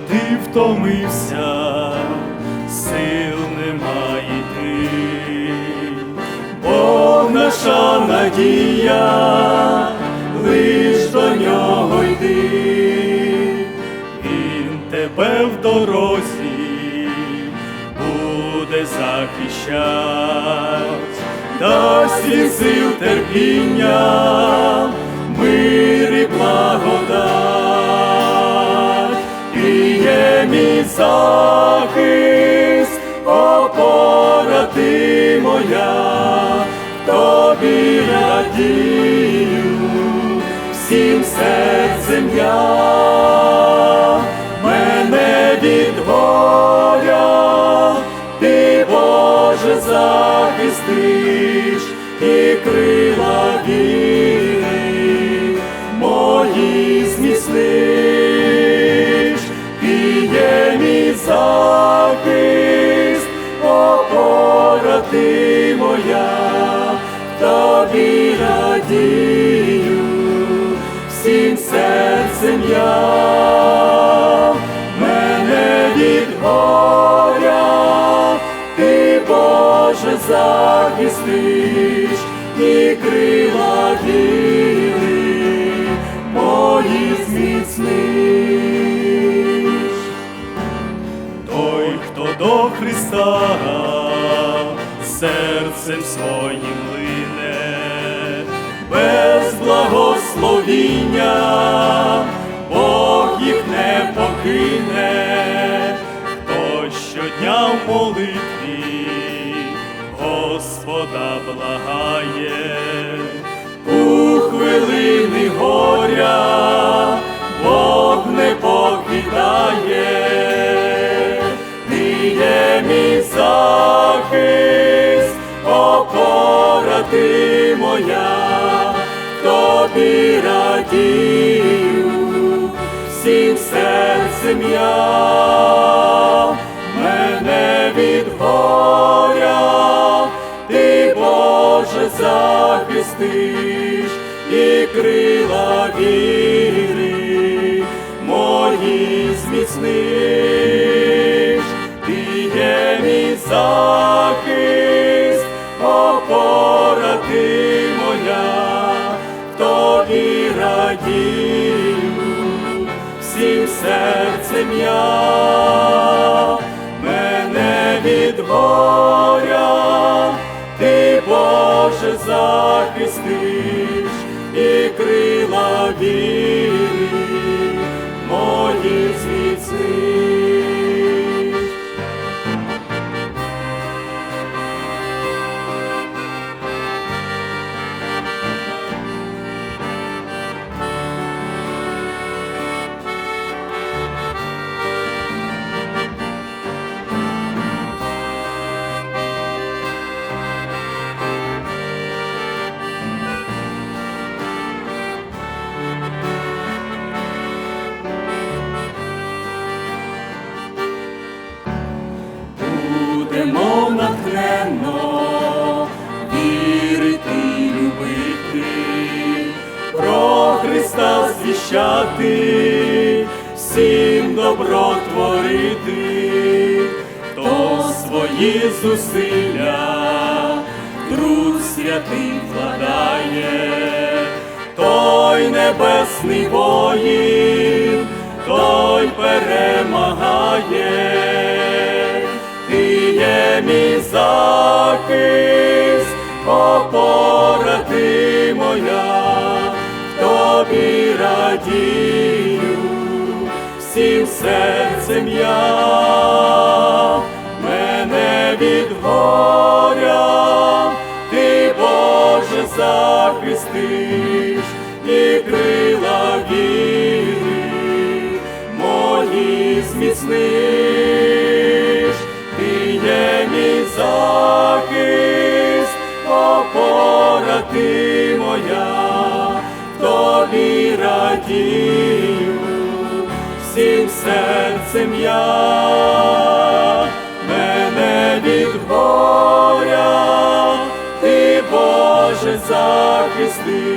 ти втомився, сил немає йти, Бог наша надія, лиш до нього йди, Він тебе в дорозі буде захищать, дасть він сил терпіння, захист, опора ти моя, тобі радію, всім серцем я, мене від ти Боже захистиш і крила віри мої зміцниш. Той, хто до Христа серцем своїм лине, без благословіння не покине, хто щодня в молитві Господа благає, у хвилини горя Бог не покидає, є мій захист, опора ти моя, тобі радію, всім серцем я, мене від горя, ти Боже захистиш і крила віри мої зміцниш, серцем я, мене від горя, ти Боже захистиш і крила віри Христа звіщати, всім добро творити, хто свої зусилля, труд святий вкладає, той небесний воїн, той перемагає. Ти є мій захист, опора ти моя, радію, всім серцем я, мене від горя, ти Боже захистиш і крила віри мої зміцниш, ти є мій захист, опора ти моя, тобі радію, всім серцем я, мене від горя, ти Боже захисти